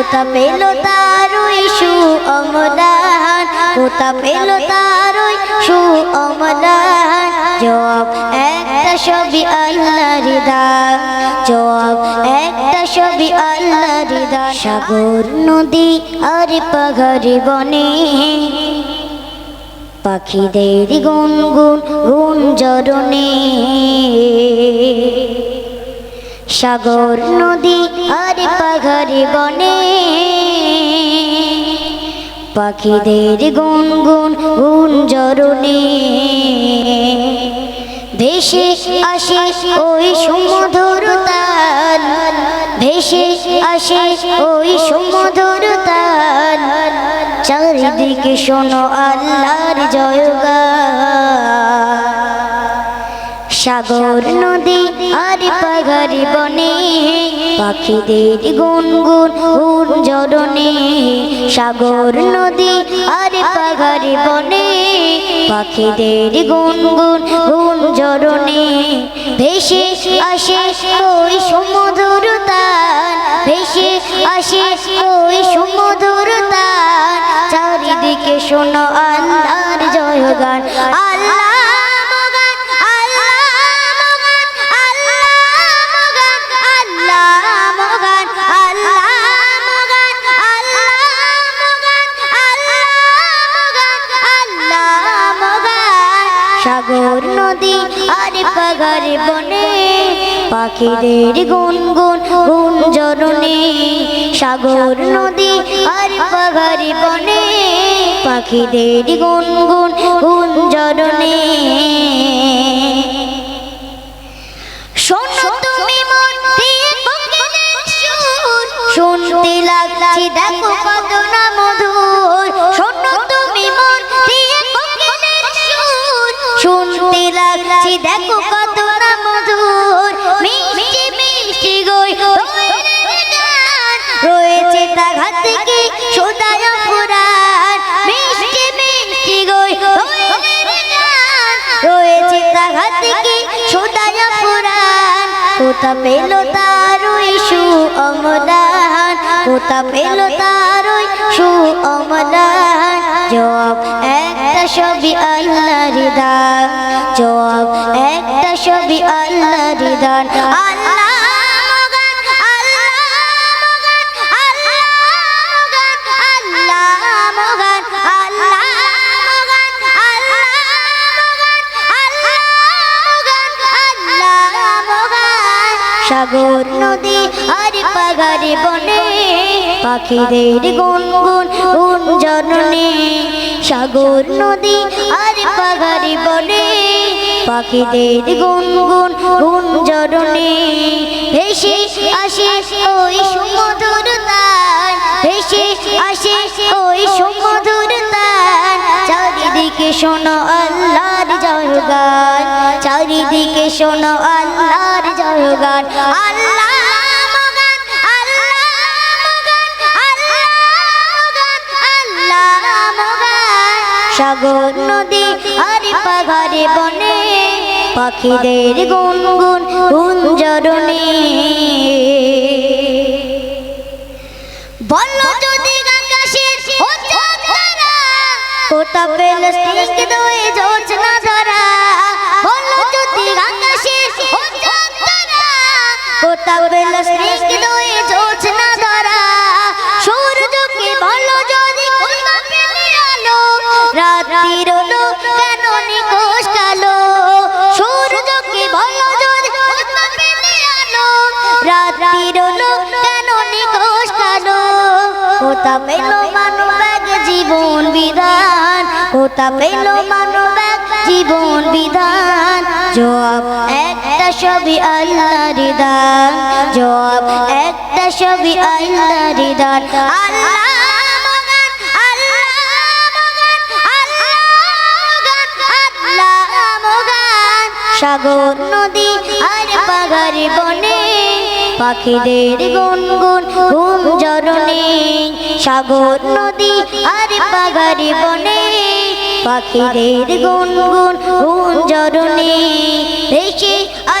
কোথা পেল তার ওই সু অমলান কোথা পেল তার ওই সু অমলান জবাব একটা সবই আল্লাহর দান, জবাব একটা সবই আল্লাহর দান। সাগর নদী আর পাহাড়ি বনে, পাখিদের গুনগুন গুঞ্জরণে সাগর নদী আর পাহাড়ি বনে। পাখিদের গুনগুন গুঞ্জরণে ভেসে আসে ওই সুমধুর তাল। ভেসে আসে ওই সুমধুর তাল। চারিদিকে শোনো আল্লাহর জয়গান। সাগর নদী আর পাহাড়ি বনে, পাখিদের গুনগুন গুঞ্জরণে সাগর নদী আর পাহাড়ি বনে, পাখিদের গুনগুন গুঞ্জরণে ভেসে আসে ওই সমুদ্র তান ভেসে আসে ওই সমুদ্র তান চারিদিকে শোনো আল্লাহর জয়গান, আল্লাহ সাগর নদী আর পাগার বনে। পাখিদের গুনগুন গুঞ্জরণে সাগর নদী আর পাগার বনে। পাখিদের গুনগুন গুঞ্জরণে শোনো তুমি শুনতে লাগছি দেখো কত না মধুর। শোনো তুমি মন শুনতে লাগছি, দেখো কত না মধুর, মিষ্টি মিষ্টি গই রয়েছে তা ঘাত থেকে সোদায় ফুরান মিষ্টি মিষ্টি গই রয়েছে তা ঘাত থেকে সোদায় ফুরান কোথা পেল তার সু অমলান কোথা পেল তার ওই সু অমলান জবাব, একটা ছবি আল্লাহর দান। জবাব, একটা ছবি আল্লাহর দান। সাগর নদী আর পাগারে বনে পাখিদের গুনগুন গুঞ্জরণে সাগর নদী আর পাগারে বনে পাখিদের গুনগুন গুঞ্জরণে ভেসে আসে ওই সুমধুর তান ভেসে আসে ওই সুমধুর তান চারিদিকে শোনো আল্লাহর জয়গান, চারিদিকে শোনো আল্লাহ মগান, আল্লাহ। সাগর নদী আর পাহাড়ে বনে পাখিদের গুনগুন গুঞ্জরণে বলো যদি আকাশের কোথা পেল স্নিগ্ধ হয়ে জোছনা ধরা বলো যদি আকাশের তারা পেল স্নিগ্ধ হয়ে জোছনা পেলে মানব জীবন বিধান? কোথা পেল জীবন বিধান? জবাব সবই আল্লাহর দান জবাব, একটা দান আল্লাহ আল্লাহ আল্লাহ আল্লাহ মগান। সাগর, নদী আর পাগার বনে পাখিদের গুনগুন, ঘুম জরনে সাগর, নদী আর পাগার বনে পাখিদের গুনগুন, ঘুম জরনে ভেসে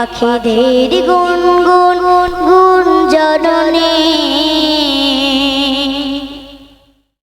পাখিদের গুনগুন